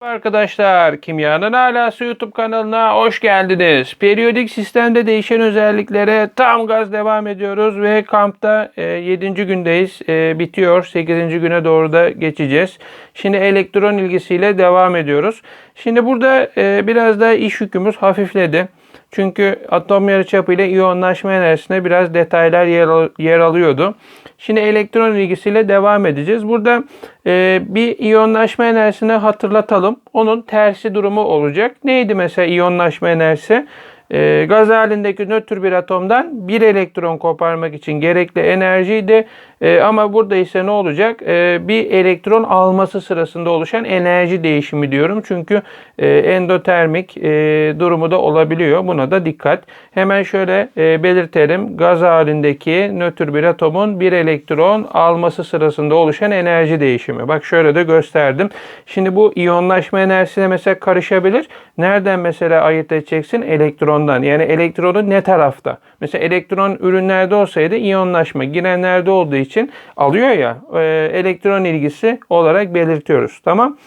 Arkadaşlar Kimyanın Alası YouTube kanalına hoş geldiniz. Periyodik sistemde değişen özelliklere tam gaz devam ediyoruz ve kampta 7. gündeyiz. E, bitiyor. 8. güne doğru da geçeceğiz. Şimdi elektron ilgisiyle devam ediyoruz. Şimdi burada e, biraz da iş yükümüz hafifledi. Çünkü atom yarıçapı ile iyonlaşma enerjisine biraz detaylar yer, yer alıyordu. Şimdi elektron ilgisiyle devam edeceğiz. Burada e, bir iyonlaşma enerjisini hatırlatalım. Onun tersi durumu olacak. Neydi mesela iyonlaşma enerjisi? E, gaz halindeki nötr bir atomdan bir elektron koparmak için gerekli enerjiydi. E, ama burada ise ne olacak? E, bir elektron alması sırasında oluşan enerji değişimi diyorum. Çünkü e, endotermik e, durumu da olabiliyor. Buna da dikkat. Hemen şöyle e, belirtelim. Gaz halindeki nötr bir atomun bir elektron alması sırasında oluşan enerji değişimi. Bak şöyle de gösterdim. Şimdi bu iyonlaşma enerjisine mesela karışabilir. Nereden mesela ayırt edeceksin? Elektrondan. Yani elektronun ne tarafta? Mesela elektron ürünlerde olsaydı iyonlaşma girenlerde olduğu için alıyor ya e, elektron ilgisi olarak belirtiyoruz. Tamam.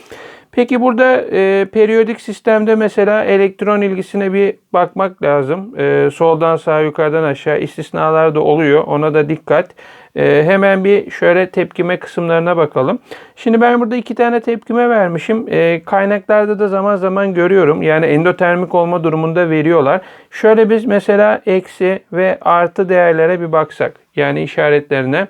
Peki burada e, periyodik sistemde mesela elektron ilgisine bir bakmak lazım. E, soldan sağa yukarıdan aşağı istisnalar da oluyor. Ona da dikkat. E, hemen bir şöyle tepkime kısımlarına bakalım. Şimdi ben burada iki tane tepkime vermişim. E, kaynaklarda da zaman zaman görüyorum. Yani endotermik olma durumunda veriyorlar. Şöyle biz mesela eksi ve artı değerlere bir baksak. Yani işaretlerine.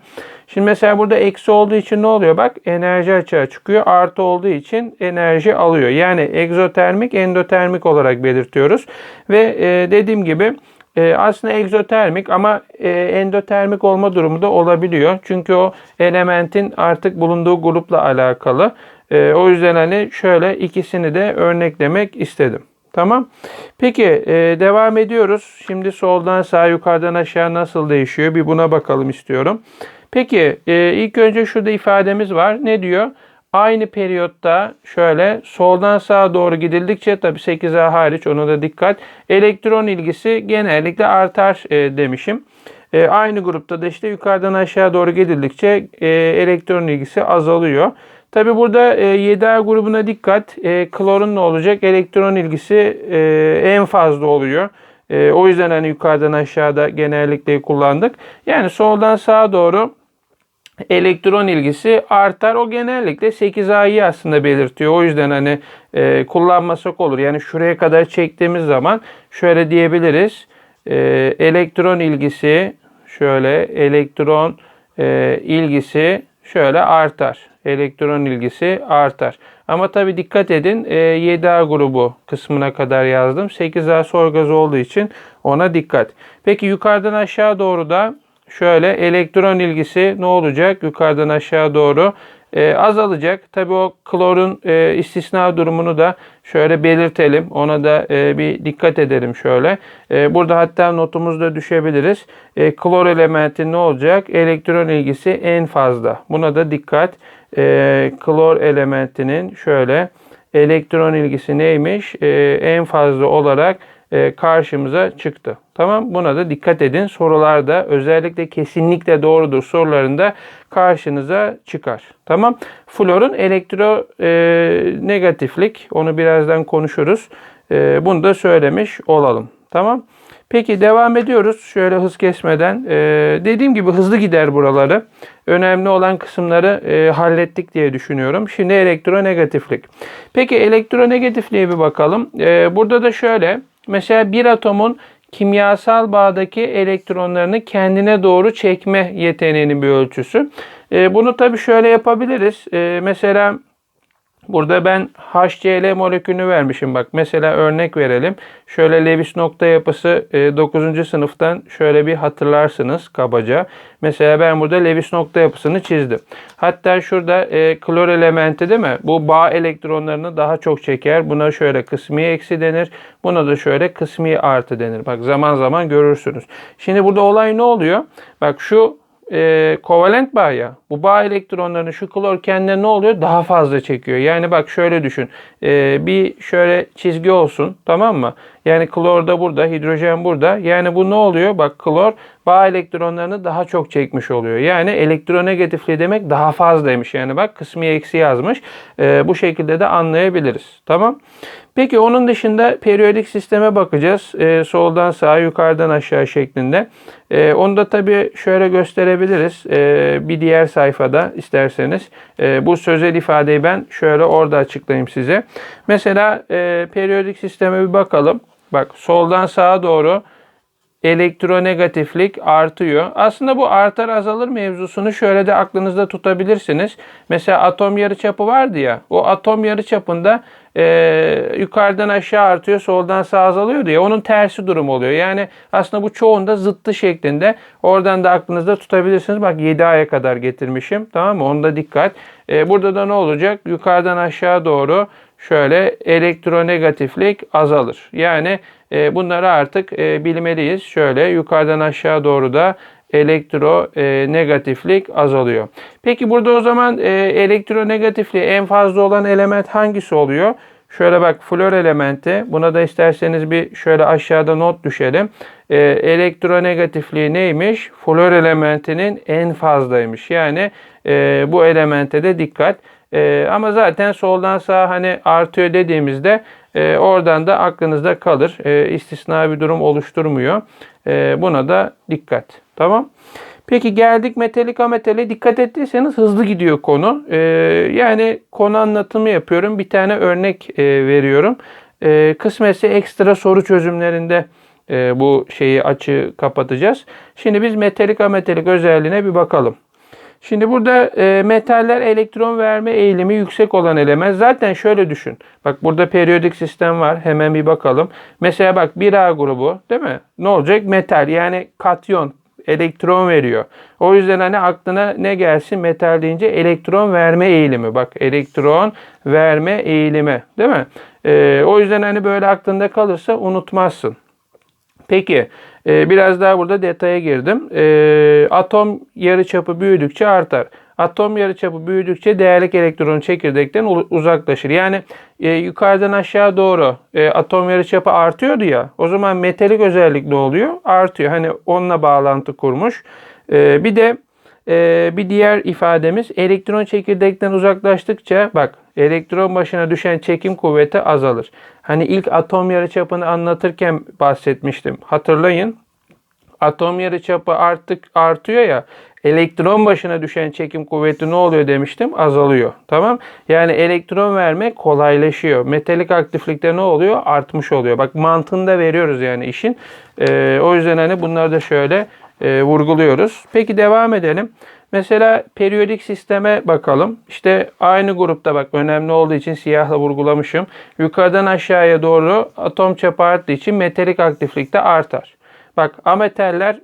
Şimdi mesela burada eksi olduğu için ne oluyor? Bak enerji açığa çıkıyor. Artı olduğu için enerji alıyor. Yani egzotermik, endotermik olarak belirtiyoruz. Ve e, dediğim gibi e, aslında egzotermik ama e, endotermik olma durumu da olabiliyor. Çünkü o elementin artık bulunduğu grupla alakalı. E, o yüzden hani şöyle ikisini de örneklemek istedim. Tamam. Peki e, devam ediyoruz. Şimdi soldan sağa yukarıdan aşağı nasıl değişiyor bir buna bakalım istiyorum. Peki e, ilk önce şurada ifademiz var. Ne diyor? Aynı periyotta şöyle soldan sağa doğru gidildikçe tabi 8A hariç ona da dikkat. Elektron ilgisi genellikle artar e, demişim. E, aynı grupta da işte yukarıdan aşağı doğru gidildikçe e, elektron ilgisi azalıyor. Tabi burada e, 7A grubuna dikkat. E, klorun ne olacak? Elektron ilgisi e, en fazla oluyor. E, o yüzden hani yukarıdan aşağıda genellikle kullandık. Yani soldan sağa doğru elektron ilgisi artar. O genellikle 8A'yı aslında belirtiyor. O yüzden hani e, kullanmasak olur. Yani şuraya kadar çektiğimiz zaman şöyle diyebiliriz. E, elektron ilgisi şöyle elektron e, ilgisi şöyle artar. Elektron ilgisi artar. Ama tabi dikkat edin e, 7A grubu kısmına kadar yazdım. 8A soy gazı olduğu için ona dikkat. Peki yukarıdan aşağı doğru da şöyle elektron ilgisi ne olacak? Yukarıdan aşağı doğru e, azalacak. Tabii o klorun e, istisna durumunu da şöyle belirtelim. Ona da e, bir dikkat edelim şöyle. E, burada hatta notumuzda düşebiliriz. E, klor elementi ne olacak? Elektron ilgisi en fazla. Buna da dikkat. E, klor elementinin şöyle elektron ilgisi neymiş? E, en fazla olarak karşımıza çıktı. Tamam buna da dikkat edin. Sorularda özellikle kesinlikle doğrudur sorularında karşınıza çıkar. Tamam. Florun elektro e, negatiflik onu birazdan konuşuruz. E, bunu da söylemiş olalım. Tamam. Peki devam ediyoruz. Şöyle hız kesmeden. E, dediğim gibi hızlı gider buraları. Önemli olan kısımları e, hallettik diye düşünüyorum. Şimdi elektronegatiflik. Peki elektronegatifliğe bir bakalım. E, burada da şöyle. Mesela bir atomun kimyasal bağdaki elektronlarını kendine doğru çekme yeteneğinin bir ölçüsü. E, bunu tabii şöyle yapabiliriz. E, mesela burada ben HCl molekülünü vermişim. Bak mesela örnek verelim. Şöyle Lewis nokta yapısı e, 9. sınıftan şöyle bir hatırlarsınız kabaca. Mesela ben burada Lewis nokta yapısını çizdim. Hatta şurada e, klor elementi değil mi? Bu bağ elektronlarını daha çok çeker. Buna şöyle kısmi eksi denir. Buna da şöyle kısmi artı denir. Bak zaman zaman görürsünüz. Şimdi burada olay ne oluyor? Bak şu e, kovalent bağ ya. Bu bağ elektronlarını şu klor kendine ne oluyor? Daha fazla çekiyor. Yani bak şöyle düşün. E, bir şöyle çizgi olsun tamam mı? Yani klor da burada, hidrojen burada. Yani bu ne oluyor? Bak klor bağ elektronlarını daha çok çekmiş oluyor. Yani elektronegatifliği demek daha fazlaymış. Yani bak kısmi eksi yazmış. Ee, bu şekilde de anlayabiliriz. Tamam. Peki onun dışında periyodik sisteme bakacağız. Ee, soldan sağa, yukarıdan aşağı şeklinde. Ee, onu da tabii şöyle gösterebiliriz. Ee, bir diğer sayfada isterseniz. Ee, bu sözel ifadeyi ben şöyle orada açıklayayım size. Mesela e, periyodik sisteme bir bakalım. Bak soldan sağa doğru elektronegatiflik artıyor. Aslında bu artar azalır mevzusunu şöyle de aklınızda tutabilirsiniz. Mesela atom yarıçapı vardı ya. O atom yarıçapında e, yukarıdan aşağı artıyor, soldan sağa azalıyordu ya. Onun tersi durum oluyor. Yani aslında bu çoğunda zıttı şeklinde. Oradan da aklınızda tutabilirsiniz. Bak 7 aya kadar getirmişim. Tamam mı? Onda dikkat. E, burada da ne olacak? Yukarıdan aşağı doğru şöyle elektronegatiflik azalır. Yani e, bunları artık e, bilmeliyiz. Şöyle yukarıdan aşağı doğru da elektronegatiflik azalıyor. Peki burada o zaman e, elektronegatifliği en fazla olan element hangisi oluyor? Şöyle bak flor elementi. Buna da isterseniz bir şöyle aşağıda not düşelim. E, elektronegatifliği neymiş? Flor elementinin en fazlaymış. Yani e, bu elemente de dikkat. E, ama zaten soldan sağa hani artıyor dediğimizde e, oradan da aklınızda kalır. E, istisna bir durum oluşturmuyor. E, buna da dikkat. Tamam. Peki geldik metalik ametale. Dikkat ettiyseniz hızlı gidiyor konu. E, yani konu anlatımı yapıyorum. Bir tane örnek e, veriyorum. E, kısmetse ekstra soru çözümlerinde e, bu şeyi açı kapatacağız. Şimdi biz metalik ametalik özelliğine bir bakalım. Şimdi burada e, metaller elektron verme eğilimi yüksek olan element. Zaten şöyle düşün. Bak burada periyodik sistem var. Hemen bir bakalım. Mesela bak 1A grubu değil mi? Ne olacak? Metal yani katyon elektron veriyor. O yüzden hani aklına ne gelsin metal deyince elektron verme eğilimi. Bak elektron verme eğilimi değil mi? E, o yüzden hani böyle aklında kalırsa unutmazsın. Peki e, biraz daha burada detaya girdim. E, atom yarıçapı büyüdükçe artar. Atom yarıçapı büyüdükçe değerlik elektron çekirdekten uzaklaşır. Yani e, yukarıdan aşağı doğru e, atom yarıçapı artıyordu ya. O zaman metalik özellik ne oluyor? Artıyor. Hani onunla bağlantı kurmuş. E, bir de e, bir diğer ifademiz elektron çekirdekten uzaklaştıkça bak elektron başına düşen çekim kuvveti azalır. Hani ilk atom yarıçapını anlatırken bahsetmiştim. Hatırlayın. Atom yarıçapı artık artıyor ya. Elektron başına düşen çekim kuvveti ne oluyor demiştim? Azalıyor. Tamam? Yani elektron vermek kolaylaşıyor. Metalik aktiflikte ne oluyor? Artmış oluyor. Bak mantığını da veriyoruz yani işin. Ee, o yüzden hani bunları da şöyle e, vurguluyoruz. Peki devam edelim. Mesela periyodik sisteme bakalım. İşte aynı grupta bak önemli olduğu için siyahla vurgulamışım. Yukarıdan aşağıya doğru atom çapı arttığı için metalik aktiflik de artar. Bak ametaller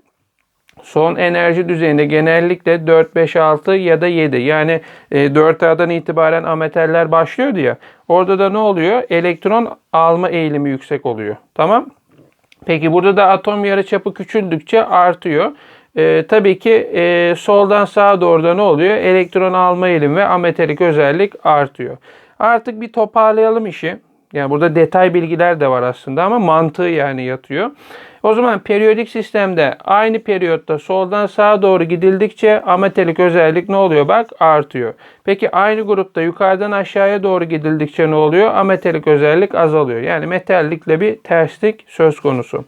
son enerji düzeyinde genellikle 4, 5, 6 ya da 7. Yani 4A'dan e, itibaren ametaller başlıyordu ya. Orada da ne oluyor? Elektron alma eğilimi yüksek oluyor. Tamam? Peki burada da atom yarıçapı küçüldükçe artıyor. E, tabii ki e, soldan sağa doğru da ne oluyor? Elektron alma eğilim ve ametalik özellik artıyor. Artık bir toparlayalım işi. Yani burada detay bilgiler de var aslında ama mantığı yani yatıyor. O zaman periyodik sistemde aynı periyotta soldan sağa doğru gidildikçe ametalik özellik ne oluyor? Bak artıyor. Peki aynı grupta yukarıdan aşağıya doğru gidildikçe ne oluyor? Ametalik özellik azalıyor. Yani metallikle bir terslik söz konusu.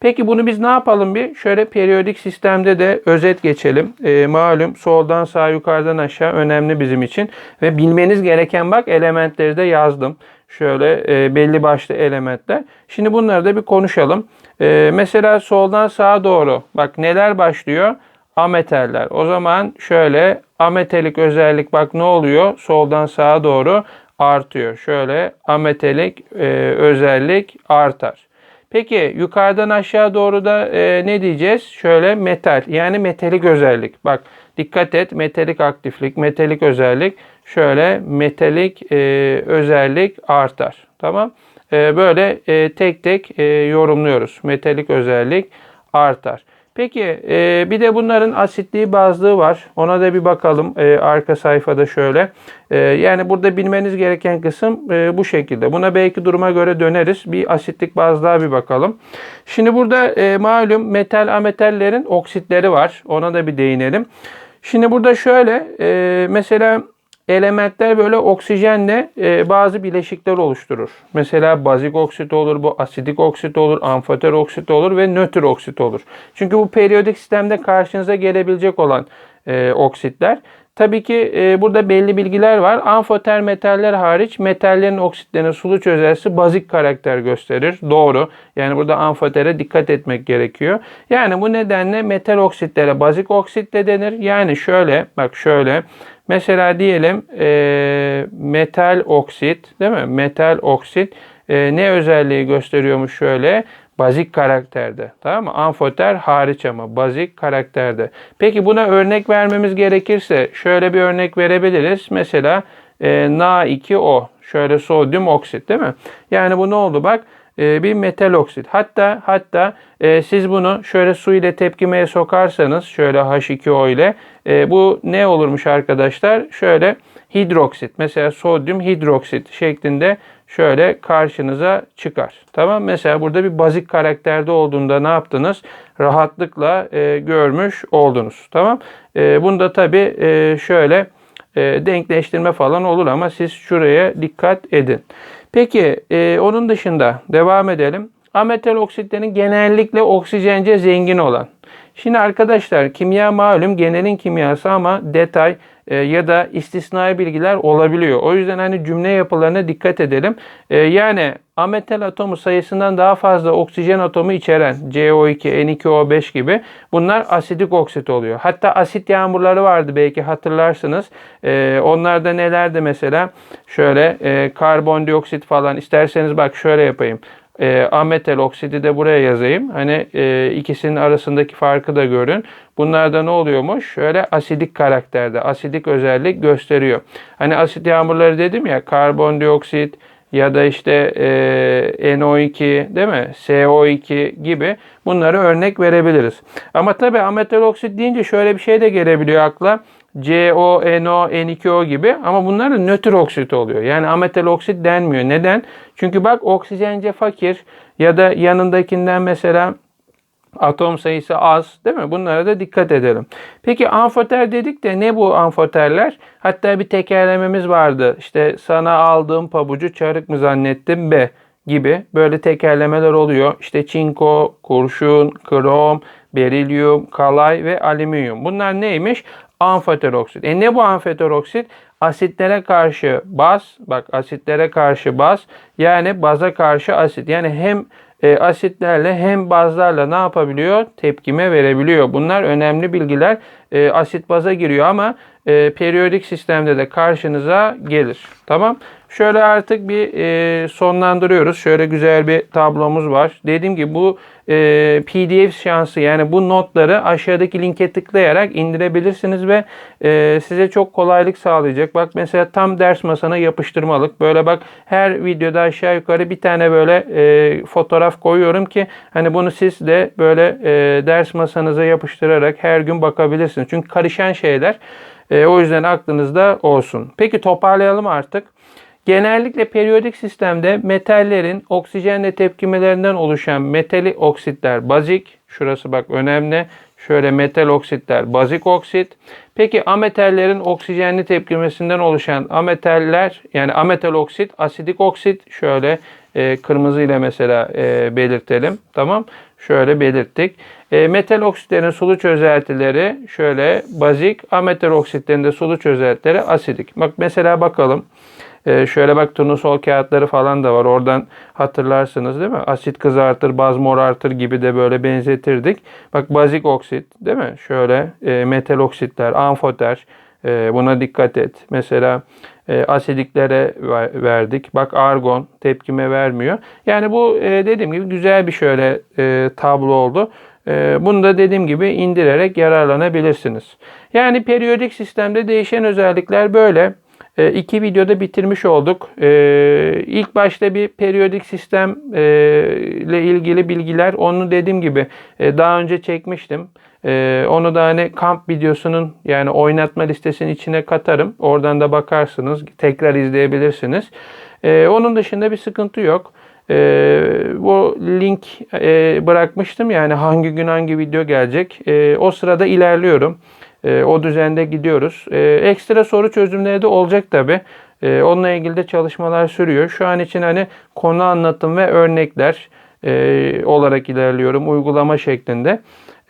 Peki bunu biz ne yapalım bir? Şöyle periyodik sistemde de özet geçelim. E, malum soldan sağa yukarıdan aşağı önemli bizim için. Ve bilmeniz gereken bak elementleri de yazdım. Şöyle e, belli başlı elementler. Şimdi bunları da bir konuşalım. E, mesela soldan sağa doğru bak neler başlıyor? Ametaller. O zaman şöyle ametalik özellik bak ne oluyor? Soldan sağa doğru artıyor. Şöyle ametalik e, özellik artar. Peki yukarıdan aşağı doğru da e, ne diyeceğiz? Şöyle metal yani metalik özellik. Bak dikkat et metalik aktiflik, metalik özellik. Şöyle metalik e, özellik artar. Tamam. E, böyle e, tek tek e, yorumluyoruz. Metalik özellik artar. Peki e, bir de bunların asitliği bazlığı var. Ona da bir bakalım e, arka sayfada şöyle. E, yani burada bilmeniz gereken kısım e, bu şekilde. Buna belki duruma göre döneriz. Bir asitlik bazlığa bir bakalım. Şimdi burada e, malum metal ametallerin oksitleri var. Ona da bir değinelim. Şimdi burada şöyle e, mesela elementler böyle oksijenle e, bazı bileşikler oluşturur. Mesela bazik oksit olur, bu asidik oksit olur, amfoter oksit olur ve nötr oksit olur. Çünkü bu periyodik sistemde karşınıza gelebilecek olan e, oksitler. Tabii ki e, burada belli bilgiler var. Amfoter metaller hariç metallerin oksitlerinin sulu çözelsi bazik karakter gösterir. Doğru. Yani burada amfotere dikkat etmek gerekiyor. Yani bu nedenle metal oksitlere bazik oksit de denir. Yani şöyle bak şöyle Mesela diyelim e, metal oksit değil mi? Metal oksit e, ne özelliği gösteriyormuş şöyle? Bazik karakterde. Tamam mı? Amfoter hariç ama bazik karakterde. Peki buna örnek vermemiz gerekirse şöyle bir örnek verebiliriz. Mesela e, Na2O. Şöyle sodyum oksit değil mi? Yani bu ne oldu bak? E, bir metal oksit. Hatta hatta e, siz bunu şöyle su ile tepkimeye sokarsanız şöyle H2O ile e, bu ne olurmuş arkadaşlar? Şöyle hidroksit mesela sodyum hidroksit şeklinde şöyle karşınıza çıkar. Tamam mesela burada bir bazik karakterde olduğunda ne yaptınız? Rahatlıkla e, görmüş oldunuz. Tamam. E, bunda tabi e, şöyle e, denkleştirme falan olur ama siz şuraya dikkat edin. Peki e, onun dışında devam edelim. Ametal oksitlerin genellikle oksijence zengin olan. Şimdi arkadaşlar kimya malum genelin kimyası ama detay e, ya da istisnai bilgiler olabiliyor. O yüzden hani cümle yapılarına dikkat edelim. E, yani ametal atomu sayısından daha fazla oksijen atomu içeren CO2, N2O5 gibi bunlar asidik oksit oluyor. Hatta asit yağmurları vardı belki hatırlarsınız. E, onlarda nelerdi mesela? Şöyle e, karbondioksit falan isterseniz bak şöyle yapayım e, ametal oksidi de buraya yazayım. Hani e, ikisinin arasındaki farkı da görün. Bunlarda ne oluyormuş? Şöyle asidik karakterde, asidik özellik gösteriyor. Hani asit yağmurları dedim ya karbondioksit ya da işte e, NO2 değil mi? CO2 gibi bunları örnek verebiliriz. Ama tabii ametal oksit deyince şöyle bir şey de gelebiliyor akla. CO, NO, N2O gibi ama bunlar da nötr oksit oluyor. Yani ametal oksit denmiyor. Neden? Çünkü bak oksijence fakir ya da yanındakinden mesela atom sayısı az değil mi? Bunlara da dikkat edelim. Peki amfoter dedik de ne bu amfoterler? Hatta bir tekerlememiz vardı. İşte sana aldığım pabucu çarık mı zannettim be gibi böyle tekerlemeler oluyor. İşte çinko, kurşun, krom, berilyum, kalay ve alüminyum. Bunlar neymiş? Amfoter oksit. E ne bu amfoter oksit? Asitlere karşı baz, bak asitlere karşı baz yani baza karşı asit. Yani hem e, asitlerle hem bazlarla ne yapabiliyor? Tepkime verebiliyor. Bunlar önemli bilgiler. E, asit baza giriyor ama e, periyodik sistemde de karşınıza gelir. Tamam. Şöyle artık bir e, sonlandırıyoruz. Şöyle güzel bir tablomuz var. Dediğim gibi bu e, PDF şansı yani bu notları aşağıdaki linke tıklayarak indirebilirsiniz ve e, size çok kolaylık sağlayacak. Bak mesela tam ders masana yapıştırmalık. Böyle bak her videoda aşağı yukarı bir tane böyle e, fotoğraf koyuyorum ki hani bunu siz de böyle e, ders masanıza yapıştırarak her gün bakabilirsiniz. Çünkü karışan şeyler. E, o yüzden aklınızda olsun. Peki toparlayalım artık. Genellikle periyodik sistemde metallerin oksijenle tepkimelerinden oluşan metali oksitler bazik. Şurası bak önemli. Şöyle metal oksitler bazik oksit. Peki ametallerin oksijenli tepkimesinden oluşan ametaller yani ametal oksit, asidik oksit şöyle e, kırmızı ile mesela e, belirtelim. Tamam. Şöyle belirttik. E, metal oksitlerin sulu çözeltileri şöyle bazik, ametal oksitlerin de sulu çözeltileri asidik. Bak mesela bakalım. Ee, şöyle bak turnusol kağıtları falan da var. Oradan hatırlarsınız değil mi? Asit kızartır, baz morartır gibi de böyle benzetirdik. Bak bazik oksit değil mi? Şöyle e, metal oksitler, amfoter. E, buna dikkat et. Mesela e, asidiklere verdik. Bak argon tepkime vermiyor. Yani bu e, dediğim gibi güzel bir şöyle e, tablo oldu. E, bunu da dediğim gibi indirerek yararlanabilirsiniz. Yani periyodik sistemde değişen özellikler böyle. E, iki videoda bitirmiş olduk. E, ilk başta bir periyodik sistem e, ile ilgili bilgiler onu dediğim gibi e, daha önce çekmiştim. E, onu da hani kamp videosunun yani oynatma listesinin içine katarım. Oradan da bakarsınız. Tekrar izleyebilirsiniz. E, onun dışında bir sıkıntı yok. E, bu link e, bırakmıştım yani hangi gün hangi video gelecek. E, o sırada ilerliyorum. E, o düzende gidiyoruz. E, ekstra soru çözümleri de olacak tabi. E, onunla ilgili de çalışmalar sürüyor. Şu an için hani konu anlatım ve örnekler e, olarak ilerliyorum uygulama şeklinde.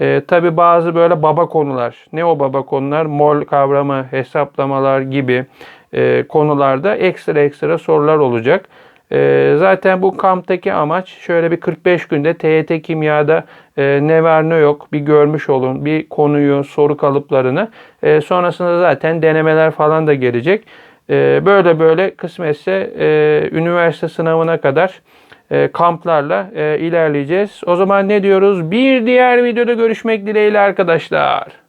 E, tabi bazı böyle baba konular. Ne o baba konular? Mol kavramı, hesaplamalar gibi e, konularda ekstra ekstra sorular olacak. E, zaten bu kamptaki amaç şöyle bir 45 günde TYT kimyada e, ne var ne yok bir görmüş olun. Bir konuyu, soru kalıplarını. E, sonrasında zaten denemeler falan da gelecek. E, böyle böyle kısmetse e, üniversite sınavına kadar e, kamplarla e, ilerleyeceğiz. O zaman ne diyoruz? Bir diğer videoda görüşmek dileğiyle arkadaşlar.